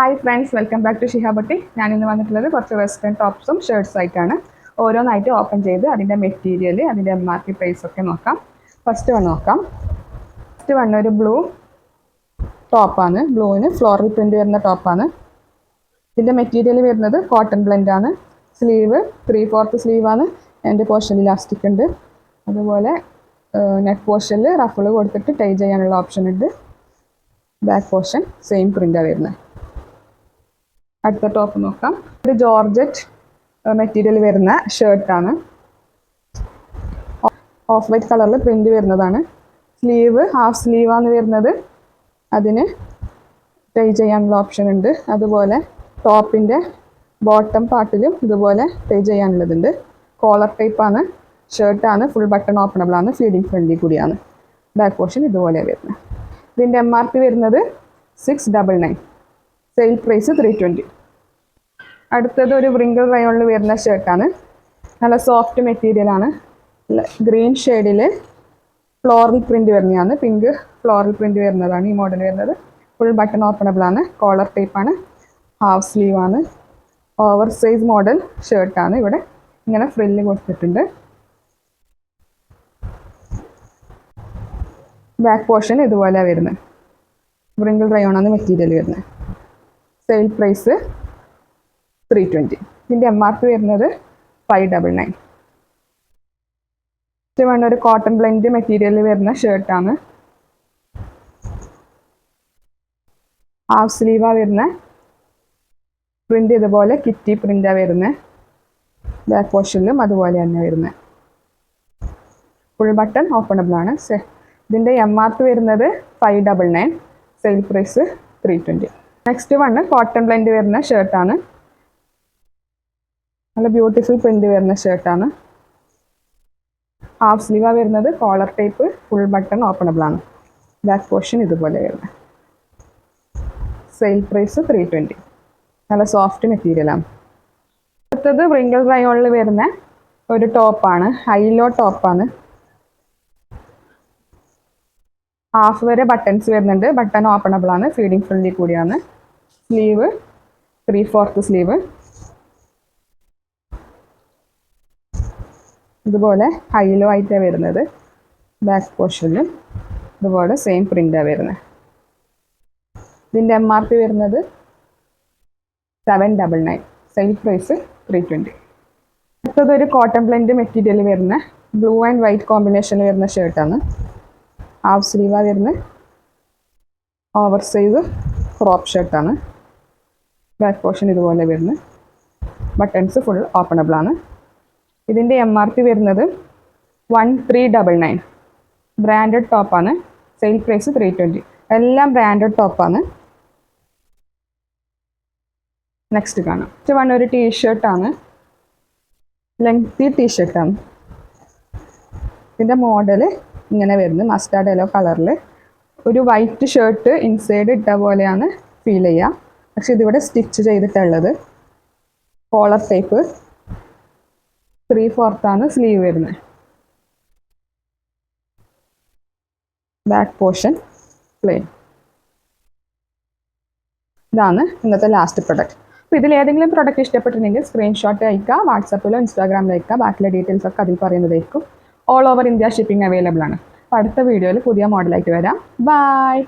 Hi friends welcome back to ഷിഹാബട്ടി ഞാൻ ഇന്ന് വന്നിട്ടുള്ളത് കുറച്ച് വെസ്റ്റേൺ ടോപ്സും ഷർട്ട്സും ആയിട്ടാണ്. ഓരോന്നായിട്ട് ഓപ്പൺ ചെയ്ത് അതിന്റെ മെറ്റീരിയൽ അതിന്റെ എം ആർ പി പ്രൈസ് ഒക്കെ നോക്കാം. ഫസ്റ്റ് വൺ നോക്കാം. ഫസ്റ്റ് വൺ ഒരു ബ്ലൂ ടോപ്പാണ് ബ്ലൂവിന് ഫ്ലോറൽ പ്രിന്റ് വരുന്ന ടോപ്പാണ് ഇതിന്റെ മെറ്റീരിയൽ വരുന്നത് കോട്ടൺ ബ്ലെൻഡ് ആണ്. സ്ലീവ് ത്രീ ഫോർത്ത് സ്ലീവാണ് എന്റെ പോർഷനിൽ ഇലാസ്റ്റിക് ഉണ്ട്. അതുപോലെ നെക്ക് പോർഷനിൽ റഫിൾ കൊടുത്തിട്ട് ടൈ ചെയ്യാനുള്ള ഓപ്ഷൻ ഉണ്ട്. ബാക്ക് പോർഷൻ സെയിം പ്രിന്റാണ് വരുന്നത്. അടുത്ത ടോപ്പ് നോക്കാം. ഒരു ജോർജറ്റ് മെറ്റീരിയൽ വരുന്ന ഷർട്ടാണ് ഓഫ് വൈറ്റ് കളറിൽ പ്രിന്റ് വരുന്നതാണ്. സ്ലീവ് ഹാഫ് സ്ലീവാണ് വരുന്നത്. അതിന് ടൈ ചെയ്യാനുള്ള ഓപ്ഷൻ ഉണ്ട്. അതുപോലെ ടോപ്പിന്റെ ബോട്ടം പാർട്ടിലും ഇതുപോലെ ടൈ ചെയ്യാനുള്ളതുണ്ട്. കോളർ ടൈപ്പാണ് ഷർട്ടാണ് ഫുൾ ബട്ടൺ ഓപ്പണബിൾ ആണ്. ഫീഡിങ് ഫ്രണ്ട്ലി കൂടിയാണ്. ബാക്ക് പോർഷൻ ഇതുപോലെ വരുന്നത്. ഇതിന്റെ എം ആർ പി വരുന്നത് six double nine sale price three twenty അടുത്തത് ഒരു വ്രിങ്കിൾ റയോണിൽ വരുന്ന ഷർട്ടാണ് നല്ല സോഫ്റ്റ് മെറ്റീരിയലാണ് ഗ്രീൻ ഷെയ്ഡിൽ ഫ്ലോറൽ പ്രിന്റ് വരുന്നതാണ്. പിങ്ക് ഫ്ലോറൽ പ്രിന്റ് വരുന്നതാണ് ഈ മോഡൽ വരുന്നത്. ഫുൾ ബട്ടൺ ഓപ്പണബിൾ ആണ്. കോളർ ടൈപ്പാണ് ഹാഫ് സ്ലീവ് ആണ്. ഓവർ സൈസ് മോഡൽ ഷർട്ടാണ് ഇവിടെ. ഇങ്ങനെ ഫ്രില്ല് കൊടുത്തിട്ടുണ്ട്. ബാക്ക് പോർഷൻ ഇതുപോലെയാണ് വരുന്നത്. വ്രിങ്കിൾ റയോണാണ് മെറ്റീരിയൽ വരുന്നത്. സെയിൽ പ്രൈസ് ത്രീ ട്വന്റി ഇതിന്റെ എം ആർ പി വരുന്നത് ഫൈവ് ഡബിൾ നയൻ ഇത് വേണ്ട ഒരു കോട്ടൺ ബ്ലെൻഡ് മെറ്റീരിയലിൽ വരുന്ന ഷർട്ടാണ് ഹാഫ് സ്ലീവാണ് വരുന്നത് പ്രിന്റ് ഇതുപോലെ കിറ്റി പ്രിന്റാണ് വരുന്നത് ബാക്ക് പോർഷനിലും അതുപോലെ തന്നെ വരുന്നത് ഫുൾ ബട്ടൺ ഓപ്പണബിൾ ആണ്. ഇതിന്റെ എം ആർ പി വരുന്നത് five double nine sale price three twenty next one cotton blend വരുന്ന ഷർട്ടാണ് നല്ല ബ്യൂട്ടിഫുൾ പ്രിന്റ് വരുന്ന ഷർട്ടാണ് ഹാഫ് സ്ലീവാണ് വരുന്നത് collar type full button openable ആണ്. ബാക്ക് പോർഷൻ ഇതുപോലെ വരുന്നത്. സെയിൽ പ്രൈസ് ത്രീ ട്വന്റി നല്ല സോഫ്റ്റ് മെറ്റീരിയലാണ് അടുത്തത് വ്രിങ്കിൾ റയോണിൽ വരുന്ന ഒരു ടോപ്പാണ് ഹൈലോ ടോപ്പാണ് ഹാഫ് വരെ ബട്ടൺസ് വരുന്നുണ്ട്. ബട്ടൺ ഓപ്പണബിൾ ആണ്. ഫീഡിങ് ഫ്രണ്ട്ലി കൂടിയാണ്. സ്ലീവ് ത്രീ ഫോർത്ത് സ്ലീവ് ഇതുപോലെ ഹൈലോ ആയിട്ടാണ് വരുന്നത്. ബാക്ക് പോർഷനിലും ഇതുപോലെ സെയിം പ്രിന്റാണ് വരുന്നത് ഇതിന്റെ എം ആർ പി വരുന്നത് seven double nine sale price three twenty അടുത്തതൊരു കോട്ടൺ ബ്ലെൻഡ് മെറ്റീരിയൽ വരുന്ന. ബ്ലൂ ആൻഡ് വൈറ്റ് കോമ്പിനേഷനിൽ വരുന്ന ഷർട്ടാണ് ഹാഫ് സ്ലീവാ വരുന്നത്. ഓവർ സൈസ് ക്രോപ്പ് ഷർട്ടാണ് ബാക്ക് പോർഷൻ ഇതുപോലെ വരുന്നത്. ബട്ടൺസ് ഫുൾ ഓപ്പണബിൾ ആണ്. ഇതിന്റെ എം ആർ പി വരുന്നത് one three double nine branded ടോപ്പാണ് സെയിൽ പ്രൈസ് ത്രീ ട്വന്റി എല്ലാം ബ്രാൻഡഡ് ടോപ്പാണ് നെക്സ്റ്റ് കാണാം. നെക്സ്റ്റ് വൺ ഒരു ടീ ഷർട്ടാണ് ലെങ്തി ടീ ഷർട്ടാണ് ഇതിന്റെ മോഡൽ ഇങ്ങനെ വരുന്നത്. മസ്റ്റാർഡ് യെല്ലോ കളറിൽ ഒരു വൈറ്റ് ഷർട്ട് ഇൻസൈഡ് ഇട്ട പോലെയാണ് ഫീൽ ചെയ്യുക പക്ഷെ ഇതിവിടെ സ്റ്റിച്ച് ചെയ്തിട്ടുള്ളത് കോളർ ടൈപ്പ് ത്രീ ഫോർത്താണ് സ്ലീവ് വരുന്നത്. ബാക്ക് പോർഷൻ പ്ലെയിൻ ഇതാണ് ഇന്നത്തെ ലാസ്റ്റ് പ്രൊഡക്റ്റ് അപ്പോൾ ഇതിൽ ഏതെങ്കിലും പ്രൊഡക്റ്റ് ഇഷ്ടപ്പെട്ടിട്ടുണ്ടെങ്കിൽ സ്ക്രീൻഷോട്ട് അയക്കുക വാട്സാപ്പിലോ ഇൻസ്റ്റാഗ്രാമിലോ അയക്കുക ബാക്കിലെ ഡീറ്റെയിൽസ് ഒക്കെ അതിൽ പറയുന്നതായിരിക്കും. All over India shipping available ആണ്. അപ്പോൾ അടുത്ത വീഡിയോയിൽ പുതിയ മോഡലായിട്ട് വരാം. ബൈ